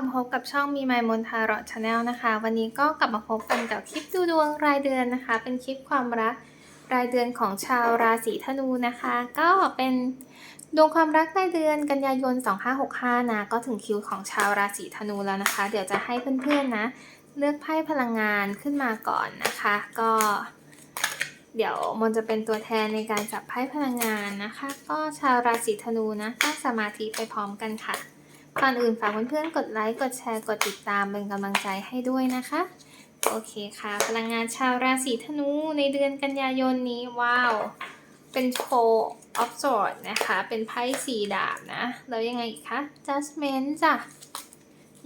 ลับมาพบกับช่องมีไมมนทารอชาแนลนะคะ วันนี้ก็กลับมาพบกันกับคลิปดูดวงรายเดือนนะคะ เป็นคลิปความรักรายเดือนของชาวราศีธนูนะคะ ก็เป็นดวงความรักรายเดือนกันยายน 2565 นะ ก็ถึงคิวของชาวราศีธนูแล้วนะคะ เดี๋ยวจะให้เพื่อนๆนะ เลือกไพ่พลังงานขึ้นมาก่อนนะคะ ก็ เดี๋ยวมนจะเป็นตัวแทนในการจับไพ่พลังงานนะคะ ก็ชาวราศีธนูนะตั้งสมาธิไปพร้อมกันค่ะ ก่อนอื่นฝากเพื่อนๆกดไลค์ กดแชร์ กดติดตามเป็นกำลังใจให้ด้วยนะคะ โอเคค่ะ พลังงานชาวราศีธนูในเดือนกันยายนนี้ ว้าว เป็นโชว์ออฟสอดนะคะ เป็นไพ่สีดาบนะ แล้วยังไงอีกคะ judgment จ้ะ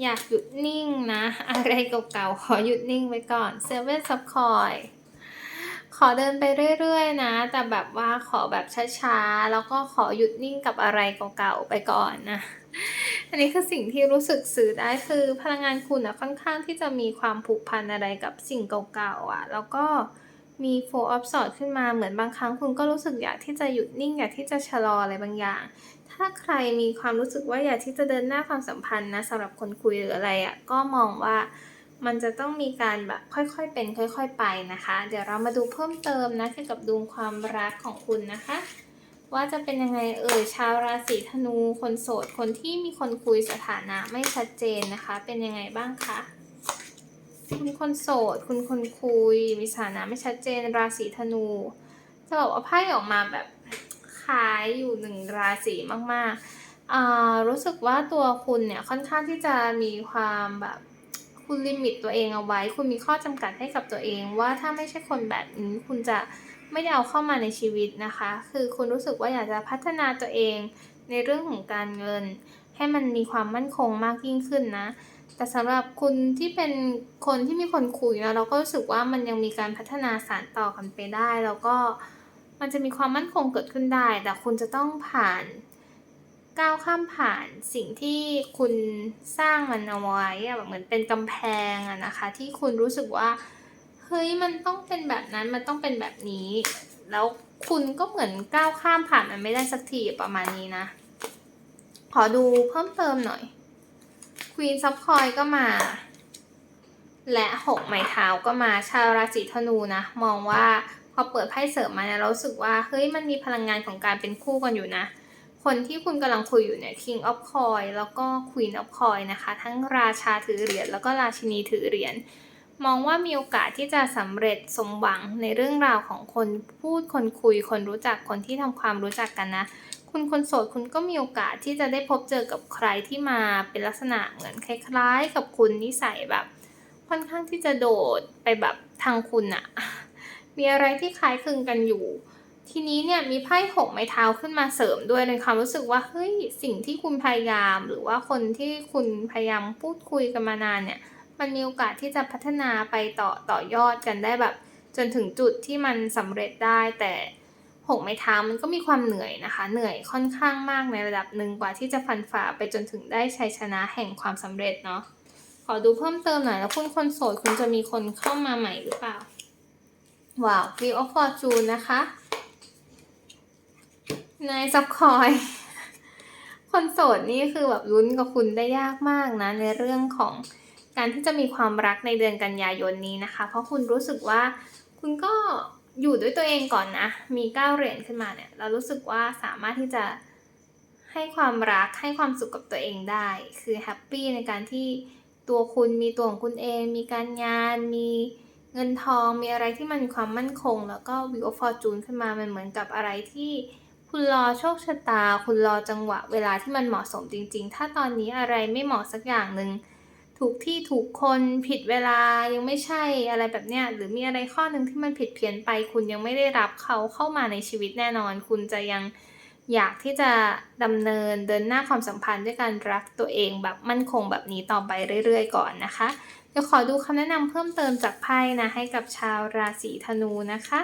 อยากหยุดนิ่งนะ อะไรเก่าๆ ขอหยุดนิ่งไว้ก่อน seven of coin ขอเดินไปเรื่อยๆนะ แต่แบบว่าขอแบบช้าๆ แล้วก็ขอหยุดนิ่งกับอะไรเก่าๆ ไปก่อนนะ อันนี้คือสิ่งที่รู้สึกสื่อได้คือพลังงานคุณอะค่อนข้างที่จะมีความผูกพันอะไรกับสิ่งเก่าๆอะแล้วก็มี four of swords ขึ้นมาเหมือนบางครั้งคุณก็รู้สึกอยากที่จะหยุดนิ่งอยากที่จะชะลออะไรบางอย่าง ถ้าใครมีความรู้สึกว่าอยากที่จะเดินหน้าความสัมพันธ์นะสำหรับคนคุยหรืออะไรอะก็มองว่ามันจะต้องมีการแบบค่อยๆเป็นค่อย ๆ ไปนะคะ เดี๋ยวเรามาดูเพิ่มเติมนะเกี่ยวกับดวงความรักของคุณนะคะ ว่าจะเป็นยังไงเอ่ยชาวราศีธนูคนโสด คนที่มีคนคุยสถานะไม่ชัดเจนนะคะ เป็นยังไงบ้างคะคุณคนโสด คุณคนคุย มีสถานะไม่ชัดเจน ราศีธนู จะบอกว่าไพ่ออกมาแบบคล้ายอยู่หนึ่งราศีมากๆอ่ารู้สึกว่าตัวคุณเนี่ยค่อนข้างที่จะมีความแบบคุณลิมิตตัวเองเอาไว้ คุณมีข้อจำกัดให้กับตัวเองว่าถ้าไม่ใช่คนแบบนี้คุณจะ ไม่ได้เอาเข้ามาในชีวิตนะคะ คือคุณรู้สึกว่าอยากจะพัฒนาตัวเองในเรื่องของการเงิน ให้มันมีความมั่นคงมากยิ่งขึ้นนะ แต่สำหรับคุณที่เป็นคนที่มีคนคุยนะเราก็รู้สึกว่ามันยังมีการพัฒนาสานต่อกันไปได้ แล้วก็มันจะมีความมั่นคงเกิดขึ้นได้ แต่คุณจะต้องผ่านก้าวข้ามผ่านสิ่งที่คุณสร้างมันเอาไว้แบบเหมือนเป็นกำแพงอะนะคะ ที่คุณรู้สึกว่า ฮ้ยมันต้องเป็นแบบนั้นมันต้องเป็นแบบนี้ แล้วคุณก็เหมือนก้าวข้ามผ่านมันไม่ได้สักทีประมาณนี้นะ ขอดูเพิ่มเติมหน่อย Queen of Coin ก็มา และหกไม้เท้าก็มาชาวราศีธนูนะ มองว่าพอเปิดไพ่เสริมมาเนี่ยเราสึกว่าเฮ้ยมันมีพลังงานของการเป็นคู่กันอยู่นะ คนที่คุณกำลังคุยอยู่เนี่ย King of Coin แล้วก็ Queen of Coin นะคะ ทั้งราชาถือเหรียญแล้วก็ราชินีถือเหรียญ มองว่ามีโอกาสที่จะสำเร็จสมหวังในเรื่องราวของคนพูดคนคุย คนรู้จักคนที่ทำความรู้จักกันนะ คุณคนโสดคุณก็มีโอกาสที่จะได้พบเจอกับใครที่มาเป็นลักษณะเหมือนคล้าย ๆ กับคุณนิสัยแบบ ค่อนข้างที่จะโดดไปแบบทางคุณอะมีอะไรที่คล้ายคลึงกันอยู่ ทีนี้เนี่ยมีไพ่หกไม้เท้าขึ้นมาเสริมด้วยในความรู้สึกว่าเฮ้ยสิ่งที่คุณพยายาม หรือว่าคนที่คุณพยายามพูดคุยกันมานานเนี่ย มันมีโอกาสที่จะพัฒนาไปต่อต่อยอดกันได้แบบ จนถึงจุดที่มันสำเร็จได้แต่หกไม้เท้ามันก็มีความเหนื่อยนะคะ เหนื่อยค่อนข้างมากในระดับหนึ่งกว่าที่จะฟันฝ่าไปจนถึงได้ชัยชนะแห่งความสำเร็จเนาะขอดูเพิ่มเติมหน่อยแล้วคุณคนโสดคุณจะมีคนเข้ามาใหม่หรือเปล่าว้าว Wheel of Fortune นะคะนายซับคอย คนโสดนี่คือแบบลุ้นกับคุณได้ยากมากนะ ในเรื่องของ การที่จะมีความรักในเดือนกันยายนนี้นะคะ เพราะคุณรู้สึกว่าคุณก็อยู่ด้วยตัวเองก่อนนะ มีก้าเหรียญขึ้นมาเนี่ย เรารู้สึกว่าสามารถที่จะให้ความรักให้ความสุขกับตัวเองได้ คือแฮปปี้ในการที่ตัวคุณมีตัวของคุณเอง มีการงาน มีเงินทอง มีอะไรที่มันมีความมั่นคง แล้วก็วิวฟอร์จูนขึ้นมา มันเหมือนกับอะไรที่คุณรอโชคชะตา คุณรอจังหวะเวลาที่มันเหมาะสมจริง ๆ ถ้าตอนนี้อะไรไม่เหมาะสักอย่างหนึ่ง ถูกที่ถูกคนผิดเวลายังไม่ใช่อะไรแบบเนี้ยหรือมีอะไรข้อหนึ่งที่มันผิดเพี้ยนไป คุณยังไม่ได้รับเขาเข้ามาในชีวิตแน่นอน คุณจะยังอยากที่จะดำเนินเดินหน้าความสัมพันธ์ด้วยการรักตัวเองแบบมั่นคงแบบนี้ต่อไปเรื่อย ๆ ก่อนนะคะเดี๋ยวขอดูคำแนะนำเพิ่มเติมจากไพ่นะให้กับชาวราศีธนูนะคะ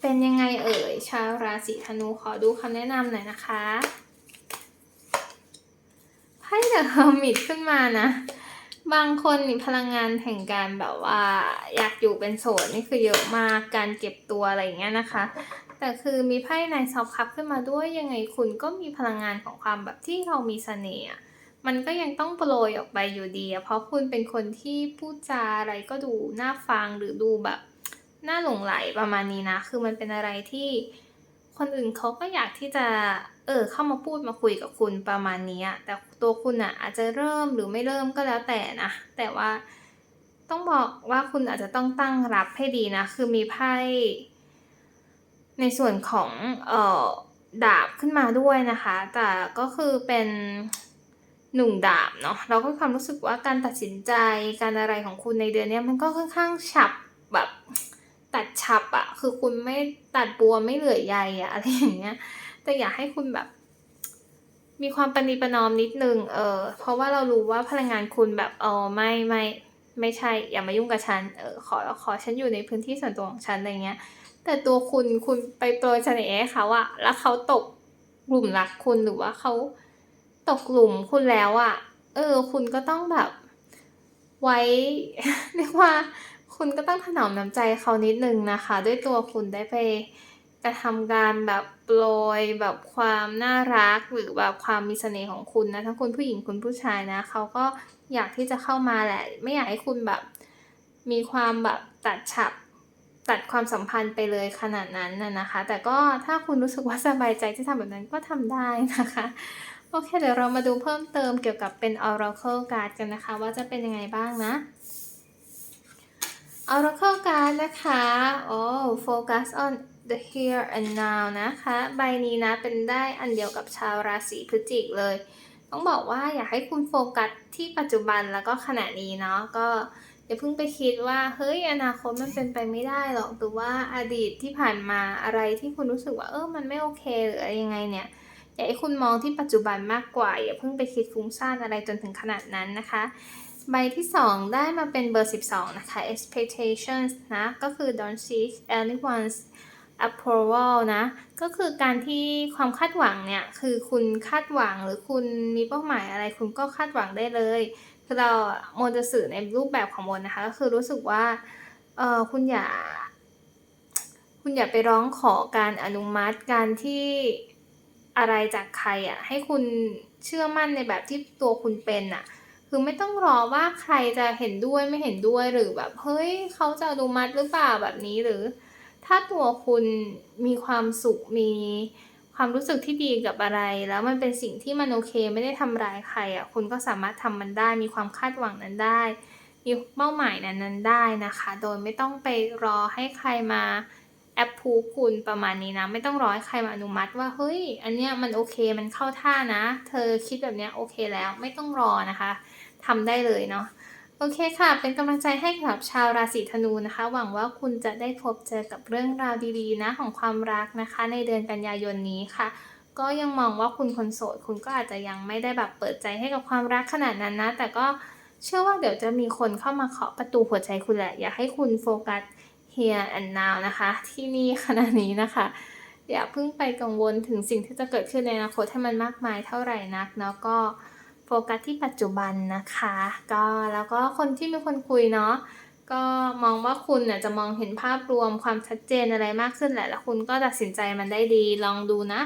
เป็นยังไงเอ่ยชาวราศีธนูขอดูคำแนะนำหน่อยนะคะ ไพ่เดอะเฮอร์มิตขึ้นมานะ บางคนมีพลังงานแห่งการแบบว่า อยากอยู่เป็นโสดนี่คือเยอะมากการเก็บตัวอะไรอย่างเงี้ยนะคะ แต่คือมีไพ่ในซอฟคัพขึ้นมาด้วยยังไงคุณก็มีพลังงานของความแบบที่เรามีเสน่ห์มันก็ยังต้องโปรยออกไปอยู่ดี เพราะคุณเป็นคนที่พูดจาอะไรก็ดูน่าฟังหรือดูแบบน่าหลงไหลประมาณนี้นะ คือมันเป็นอะไรที่ คนอื่นเขาก็อยากที่จะ เออเข้ามาพูดมาคุยกับคุณประมาณนี้แต่ตัวคุณอะ อาจจะเริ่มหรือไม่เริ่มก็แล้วแต่นะ แต่ว่าต้องบอกว่าคุณอาจจะต้องตั้งรับให้ดีนะ คือมีไพ่ในส่วนของเอ่อดาบขึ้นมาด้วยนะคะ แต่ก็คือเป็นหนุ่งดาบเนาะเราก็ความรู้สึกว่าการตัดสินใจการอะไรของคุณในเดือนนี้มันก็ค่อนข้างฉับแบบตัดฉับอะ คือคุณไม่ตัดบัวไม่เหลือใยอะอะไรอย่างเงี้ย แต่อยากให้คุณแบบ มีความปณีประนอมนิดนึง เออ เพราะว่าเรารู้ว่าพลังงานคุณแบบเออไม่ไม่ไม่ใช่ อย่ามายุ่งกับฉัน เออขอขอฉันอยู่ในพื้นที่ส่วนตัวของฉันอะไรเงี้ย แต่ตัวคุณคุณไปโปรยเสน่ห์ให้เขาอะแล้วเขาตกหลุมรักคุณหรือว่าเขาตกหลุมคุณแล้วอะเออ คุณก็ต้องแบบ ไว้เรียกว่า คุณก็ต้องถนอมน้ำใจเขานิดนึงนะคะ ด้วยตัวคุณได้ไปกระทำการแบบโปรยแบบความน่ารักหรือแบบความมีเสน่ห์ของคุณนะทั้งคุณผู้หญิงคุณผู้ชายนะเขาก็อยากที่จะเข้ามาแหละ ไม่อยากให้คุณแบบ มีความแบบตัดฉับตัดความสัมพันธ์ไปเลยขนาดนั้นน่ะนะคะ แต่ก็ถ้าคุณรู้สึกว่าสบายใจที่ทำแบบนั้นก็ทำได้นะคะโอเคเดี๋ยวเรามาดูเพิ่มเติมเกี่ยวกับเป็น Oracle Card กันนะคะ ว่าจะเป็นยังไงบ้างนะ Oracle Card นะคะโอ้ focus on the here and now นะคะ ใบนี้นะเป็นได้อันเดียวกับชาวราศีพฤศจิกเลย ต้องบอกว่าอยากให้คุณโฟกัสที่ปัจจุบันแล้วก็ขณะนี้เนาะก็อย่าเพิ่งไปคิดว่า เฮ้ยอนาคตมันเป็นไปไม่ได้หรอกหรือว่าอดีตที่ผ่านมาอะไรที่คุณรู้สึกว่าเออมันไม่โอเคหรืออะไรยังไงเนี่ยอยากให้คุณมองที่ปัจจุบันมากกว่า อย่าเพิ่งไปคิดฟุ้งซ่านอะไรจนถึงขนาดนั้นนะคะ ใบที่ 2 ได้มาเป็นเบอร์ 12 นะคะ expectations นะ ก็คือ don't seek anyone's approval นะ ก็คือการที่ความคาดหวังเนี่ย คือคุณคาดหวังหรือคุณมีเป้าหมายอะไรคุณก็คาดหวังได้เลยคือเราโมจะสื่อในรูปแบบของโมนนะคะ ก็คือรู้สึกว่า เออคุณอย่า คุณอย่าไปร้องขอการอนุมัติการที่อะไรจากใครอะ่ะ ให้คุณเชื่อมั่นในแบบที่ตัวคุณเป็นอะ่ะ คือไม่ต้องรอว่าใครจะเห็นด้วยไม่เห็นด้วยหรือแบบเฮ้ยเขาจะอนุมัติหรือเปล่าแบบนี้หรือ ถ้าตัวคุณมีความสุขมีความรู้สึกที่ดีกับอะไร แล้วมันเป็นสิ่งที่มันโอเคไม่ได้ทำร้ายใครอะคุณก็สามารถทำมันได้ มีความคาดหวังนั้นได้ มีเป้าหมายนั้นนั้นได้นะคะ โดยไม่ต้องไปรอให้ใครมาแอปพูคุณประมาณนี้นะ ไม่ต้องรอให้ใครมาอนุมัติว่าเฮ้ย อันเนี้ยมันโอเคมันเข้าท่านะ เธอคิดแบบเนี้ยโอเคแล้วไม่ต้องรอนะคะ ทำได้เลยเนาะโอเคค่ะ เป็นกำลังใจให้กับชาวราศีธนูนะคะ หวังว่าคุณจะได้พบเจอกับเรื่องราวดีๆ นะ ของความรักนะคะ ในเดือนกันยายนนี้ค่ะ ก็ยังมองว่าคุณคนโสด คุณก็อาจจะยังไม่ได้แบบเปิดใจให้กับความรักขนาดนั้นนะ แต่ก็เชื่อว่าเดี๋ยวจะมีคนเข้ามาเคาะประตูหัวใจคุณแหละ อยากให้คุณโฟกัส here and now นะคะ ที่นี่ขณะนี้นะคะ อย่าเพิ่งไปกังวลถึงสิ่งที่จะเกิดขึ้นในอนาคตให้มันมากมายเท่าไหร่นักเนาะก็ ฟกัสที่ปัจจุบันนะคะ ก็แล้วก็คนที่มีคนคุยเนาะก็มองว่าคุณเนี่ยจะมองเห็นภาพรวมความชัดเจนอะไรมากขึ้นแหละแล้วคุณก็ตัดสินใจมันได้ดีลองดูนะ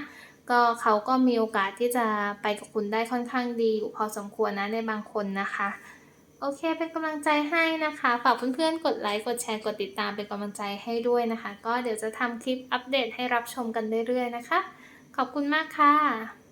ก็เขาก็มีโอกาสที่จะไปกับคุณได้ค่อนข้างดีอยู่พอสมควรนะในบางคนนะคะ โอเคเป็นกำลังใจให้นะคะฝากเพื่อนๆกดไลค์กดแชร์กดติดตามเป็นกำลังใจให้ด้วยนะคะ ก็เดี๋ยวจะทำคลิปอัปเดตให้รับชมกันเรื่อยๆนะคะ ขอบคุณมากค่ะ